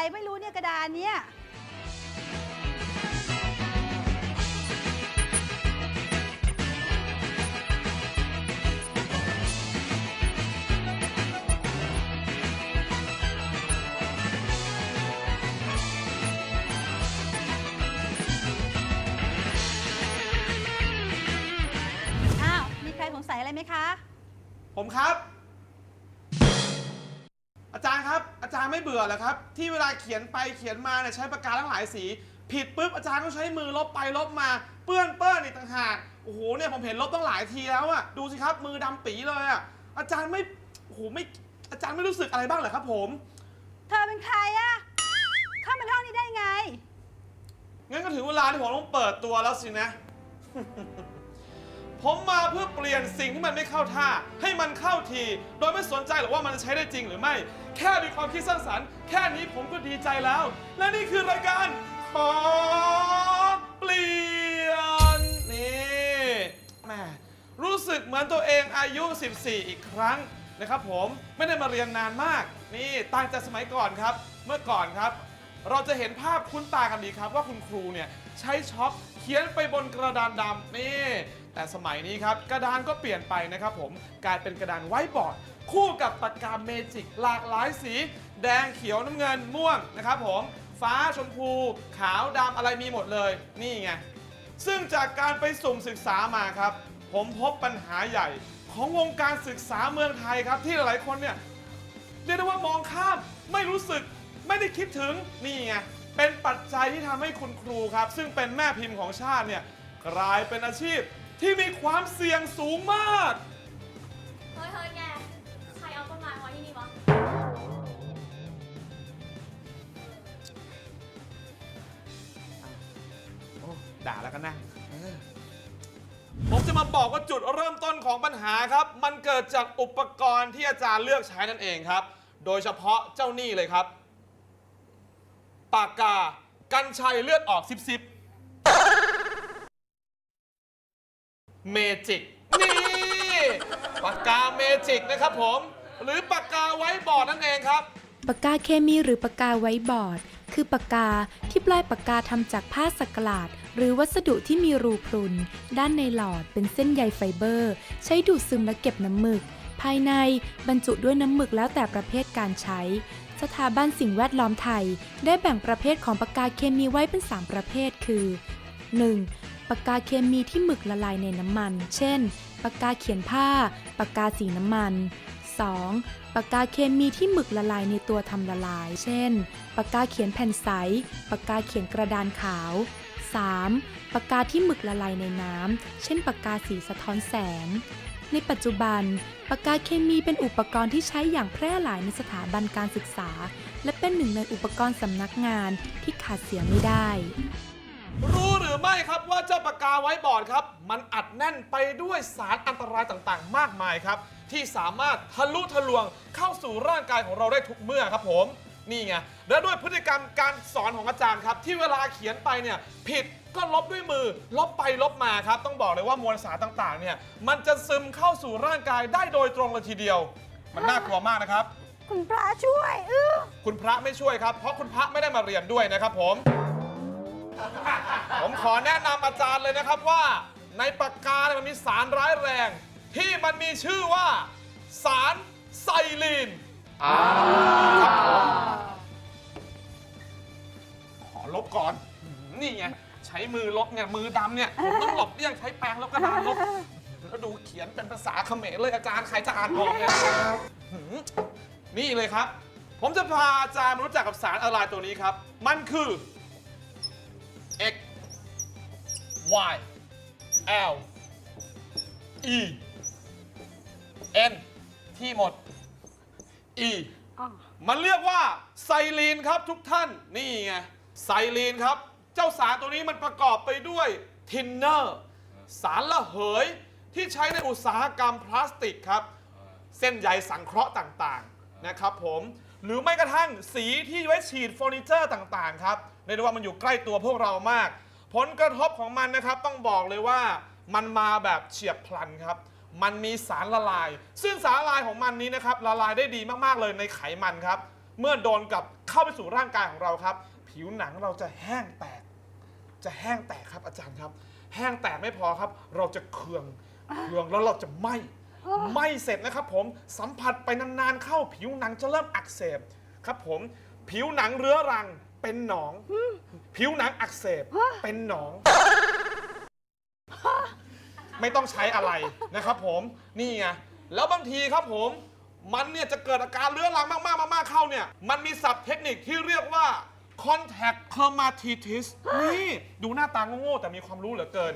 อะไรไม่รู้เนี่ยกระดานเนี้ยอ้าวมีใครสงสัยอะไรไหมคะ ผมครับ อาจารย์ครับ อาจารย์ไม่เบื่อเหรอครับ ที่เวลาเขียนไปเขียนมาเนี่ยใช้ปากกาทั้งหลายสี ผิดปุ๊บอาจารย์ก็ใช้มือลบไปลบมาเปื้อนเปื้อนอีกต่างหากโอ้โหเนี่ยผมเห็นลบตั้งหลายทีแล้วอะดูสิครับมือดำปีเลยอะอาจารย์ไม่โอ้โหไม่อาจารย์ไม่รู้สึกอะไรบ้างเหรอครับ ผมเธอเป็นใครอะเข้ามาในห้องนี้ได้ไง งั้นก็ถึงเวลาที่ผมต้องเปิดตัวแล้วสินะ ผมมาเพื่อเปลี่ยนสิ่งที่มันไม่เข้าท่า ให้มันเข้าที โดยไม่สนใจหรอกว่ามันจะใช้ได้จริงหรือไม่ แค่มีความคิดสร้างสรรค์แค่นี้ผมก็ดีใจแล้ว และนี่คือรายการขอเปลี่ยนนี่แหมรู้สึกเหมือนตัวเองอายุ 14 อีกครั้งนะครับผมไม่ได้มาเรียนนานมาก นี่ต่างจากสมัยก่อนครับ เมื่อก่อนครับ เราจะเห็นภาพคุ้นตากันดีครับ ว่าคุณครูเนี่ยใช้ช็อคเขียนไปบนกระดานดำนี่ แต่สมัยนี้ครับกระดานก็เปลี่ยนไปนะครับผมกลายเป็นกระดานไว้บอร์ดคู่กับปากกาเมจิกหลากหลายสี แดงเขียวน้ำเงินม่วงนะครับผมฟ้าชมพูขาวดำอะไรมีหมดเลยนี่ไงซึ่งจากการไปสุ่มศึกษามาครับ ผมพบปัญหาใหญ่ ของวงการศึกษาเมืองไทยครับที่หลายๆคนเนี่ยเรียกได้ว่ามองข้ามไม่รู้สึก ไม่ได้คิดถึงนี่ไงเป็นปัจจัยที่ทำให้คุณครูครับ ซึ่งเป็นแม่พิมพ์ของชาติเนี่ยกลายเป็นอาชีพที่มีความเสี่ยงสูงมาก เฮ้ยเฮ้ยแก ใครเอาต้นไม้ไว้ที่นี่วะ โอ้ด่าแล้วกันนะเออผมจะมาบอกว่าจุดเริ่มต้นของปัญหาครับ มันเกิดจากอุปกรณ์ที่อาจารย์เลือกใช้นั่นเองครับ โดยเฉพาะเจ้านี่เลยครับ ปากกา กันชัยเลือดออกซิบซิบเมจิก นี่ ปากกาเมจิกนะครับผม หรือปากกาไว้บอร์ดนั่นเองครับ ปากกาเคมีหรือปากกาไว้บอร์ด คือปากกาที่ปลายปากกาทำจากผ้าสักหลาด หรือวัสดุที่มีรูพรุน ด้านในหลอดเป็นเส้นใยไฟเบอร์ ใช้ดูดซึมและเก็บน้ำหมึก ภายในบรรจุด้วยน้ำหมึกแล้วแต่ประเภทการใช้ สถาบันสิ่งแวดล้อมไทย ได้แบ่งประเภทของปากกาเคมีไว้เป็น 3 ประเภท คือ 1. ปากกาเคมีที่หมึกละลายในน้ำมัน เช่น ปากกาเขียนผ้า ปากกาสีน้ำมัน 2. ปากกาเคมีที่หมึกละลายในตัวทำละลาย เช่น ปากกาเขียนแผ่นใส ปากกาเขียนกระดานขาว 3. ปากกาที่หมึกละลายในน้ำ เช่น ปากกาสีสะท้อนแสง ในปัจจุบัน ปากกาเคมีเป็นอุปกรณ์ที่ใช้อย่างแพร่หลายในสถาบันการศึกษา และเป็นหนึ่งในอุปกรณ์สำนักงานที่ขาดเสียไม่ได้ รู้หรือไม่ครับว่าเจ้าปากกาไว้บอร์ดครับ มันอัดแน่นไปด้วยสารอันตรายต่างๆ มากมายครับ ที่สามารถทะลุทะลวงเข้าสู่ร่างกายของเราได้ทุกเมื่อครับผม นี่ไง และด้วยพฤติกรรมการสอนของอาจารย์ครับ ที่เวลาเขียนไปเนี่ยผิดก็ลบด้วยมือ ลบไปลบมาครับ ต้องบอกเลยว่ามวลสารต่างๆเนี่ยมันจะซึมเข้าสู่ร่างกายได้โดยตรงเลยทีเดียว มันน่ากลัวมากนะครับ คุณพระช่วยอื้อคุณพระไม่ช่วยครับ เพราะคุณพระไม่ได้มาเรียนด้วยนะครับผม ผมขอแนะนำอาจารย์เลยนะครับว่าในปากกาเนี่ยมันมีสารร้ายแรง ที่มันมีชื่อว่า สารไซลีนครั ใช้มือลบเนี่ยมือดำเนี่ยผมต้องหลบเลี่ยงใช้แปรงลบกระดานลบแล้วดูเขียนเป็นภาษาเขมรเลยอาจารย์ใครจะอ่านออกเนี่ยหืมนี่เลยครับ ผมจะพาอาจารย์มารู้จักกับสารอะไรตัวนี้ครับ มันคือ x y l e n ที่หมด e อ๋อมันเรียกว่าไซลีนครับทุกท่านนี่ไงไซลีนครับเจ้าสารตัวนี้มันประกอบไปด้วยทินเนอร์สารละเหยที่ใช้ในอุตสาหกรรมพลาสติกครับ เส้นใยสังเคราะห์ต่างๆนะครับผมหรือไม่กระทั่งสีที่ไว้ฉีดเฟอร์นิเจอร์ต่างๆครับเรียกได้ว่ามันอยู่ใกล้ตัวพวกเรามาก ผลกระทบของมันนะครับต้องบอกเลยว่ามันมาแบบเฉียบพลันครับ มันมีสารละลาย ซึ่งสารละลายของมันนี้นะครับละลายได้ดีมากๆเลยในไขมันครับ เมื่อโดนกับเข้าไปสู่ร่างกายของเราครับ ผิวหนังเราจะแห้งแตก จะแห้งแตกครับอาจารย์ครับ แห้งแตกไม่พอครับ เราจะเคืองเคืองแล้วเราจะไหมไหมเสร็จนะครับ ผมสัมผัสไปนานๆเข้าผิวหนังจะเริ่มอักเสบครับ ผมผิวหนังเรื้อรังเป็นหนอง ผิวหนังอักเสบเป็นหนอง ไม่ต้องใช้อะไรนะครับ ผมนี่ไงแล้วบางทีครับผม มันเนี่ยจะเกิดอาการเรื้อรังมากๆมากๆเข้าเนี่ย มันมีศัพท์เทคนิคที่เรียกว่า contact dermatitis นี่ ดูหน้าตาโง่ๆแต่มีความรู้เหลือเกิน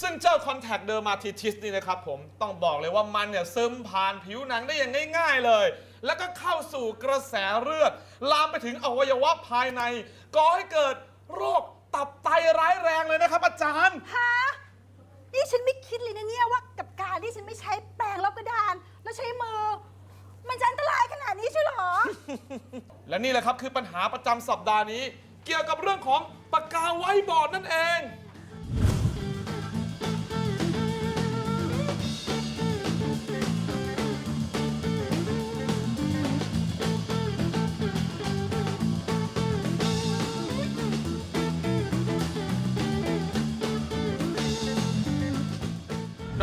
ซึ่งเจ้า contact dermatitis นี่นะครับผมต้องบอกเลยว่ามันเนี่ยซึมผ่านผิวหนังได้อย่างง่ายๆเลย แล้วก็เข้าสู่กระแสเลือด ลามไปถึงอวัยวะภายในก่อให้เกิดโรคตับไตร้ายแรงเลยนะครับ อาจารย์ ฮะนี่ฉันไม่คิดเลยนะเนี่ยว่ากับการที่ฉันไม่ใช้แปรงลบกระดาน แล้วใช้มือ มันจะอันตราย และนี่แหละครับคือปัญหาประจำสัปดาห์นี้ เกี่ยวกับเรื่องของปากกาไว้บอร์ดนั่นเอง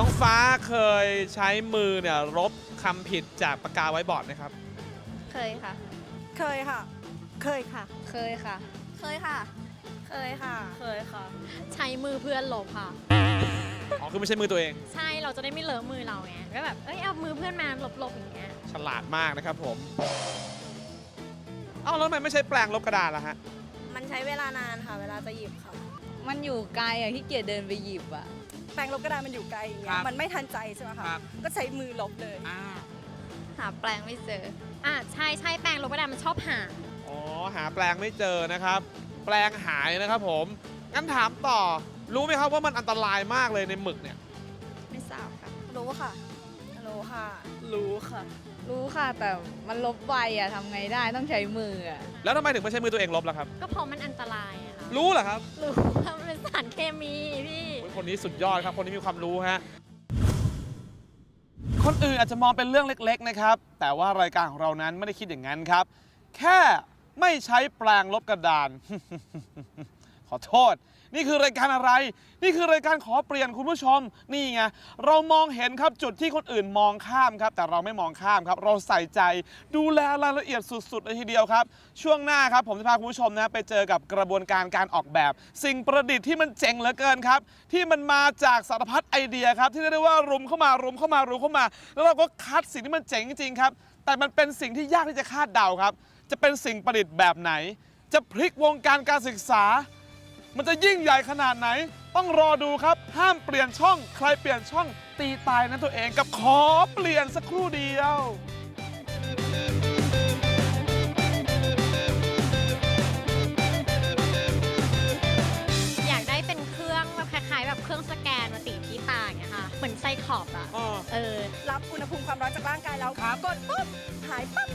น้องฟ้าเคยใช้มือเนี่ยลบคำผิดจากปากกาไว้บอร์ดไหมครับ เคยค่ะ เคยค่ะ เคยค่ะ เคยค่ะ เคยค่ะ เคยค่ะ เคยค่ะ ใช้มือเพื่อนลบค่ะ อ๋อ คือไม่ใช่มือตัวเอง ใช่ เราจะได้ไม่เลอะมือเราไง ก็แบบ เอ้ย เอามือเพื่อนมาลบๆอย่างเงี้ย ฉลาดมากนะครับผม เอ้าแล้วทำไมไม่ใช้แปรงลบกระดาษล่ะฮะ มันใช้เวลานานค่ะ เวลาจะหยิบค่ะ มันอยู่ไกลอะที่เกียจเดินไปหยิบอะแปรงลบกระดานมันอยู่ไกลอย่างเงี้ครัยบมันไม่ทันใจใช่ไหมคะ ครับ ก็ใช้มือลบเลย หาแปลงไม่เจอ อะใช่ใช่แปลงลบกระดาษมันชอบหา อ๋อ หาแปลงไม่เจอนะครับ แปลงหายนะครับผม งั้นถามต่อ รู้ไหมครับว่ามันอันตรายมากเลยในหมึกเนี่ย ไม่ทราบค่ะ รู้ค่ะ รู้ค่ะ รู้ค่ะ รู้ค่ะ แต่มันลบไวอะทำไงได้ต้องใช้มืออะแล้วทำไมถึงไม่ใช้มือตัวเองลบล่ะครับ ก็เพราะมันอันตรายอะค่ะรู้เหรอครับรู้ว่ามันเป็นสารเคมีพี่ โอ้ยคนนี้สุดยอดครับ คนนี้มีความรู้ฮะ คนอื่นอาจจะมองเป็นเรื่องเล็กๆนะครับ แต่ว่ารายการของเรานั้นไม่ได้คิดอย่างนั้นครับ แค่ไม่ใช้แปลงลบกระดาน ขอโทษ นี่คือรายการอะไร นี่คือรายการขอเปลี่ยนคุณผู้ชม นี่ไง เรามองเห็นครับจุดที่คนอื่นมองข้ามครับ แต่เราไม่มองข้ามครับ เราใส่ใจดูแลรายละเอียดสุดๆเลยทีเดียวครับ ช่วงหน้าครับผมจะพาคุณผู้ชมนะไปเจอกับกระบวนการการออกแบบ สิ่งประดิษฐ์ที่มันเจ๋งเหลือเกินครับ ที่มันมาจากสารพัดไอเดียครับ ที่เรียกได้ว่ารุมเข้ามารุมเข้ามารุมเข้ามา แล้วเราก็คัดสิ่งที่มันเจ๋งจริงๆครับ แต่มันเป็นสิ่งที่ยากที่จะคาดเดาครับ จะเป็นสิ่งประดิษฐ์แบบไหน จะพลิกวงการการศึกษา มันจะยิ่งใหญ่ขนาดไหน ต้องรอดูครับ ห้ามเปลี่ยนช่อง ใครเปลี่ยนช่องตีตายนั้นตัวเองกับขอเปลี่ยนสักครู่เดียว อยากได้เป็นเครื่องแบบคล้ายๆ แบบเครื่องสแกนมาติดที่ตาอย่างเงี้ยค่ะ เหมือนไซคลอปอะอ๋อเออ รับอุณหภูมิความร้อนจากร่างกายแล้วครับ กดปุ๊บ หายปั๊บ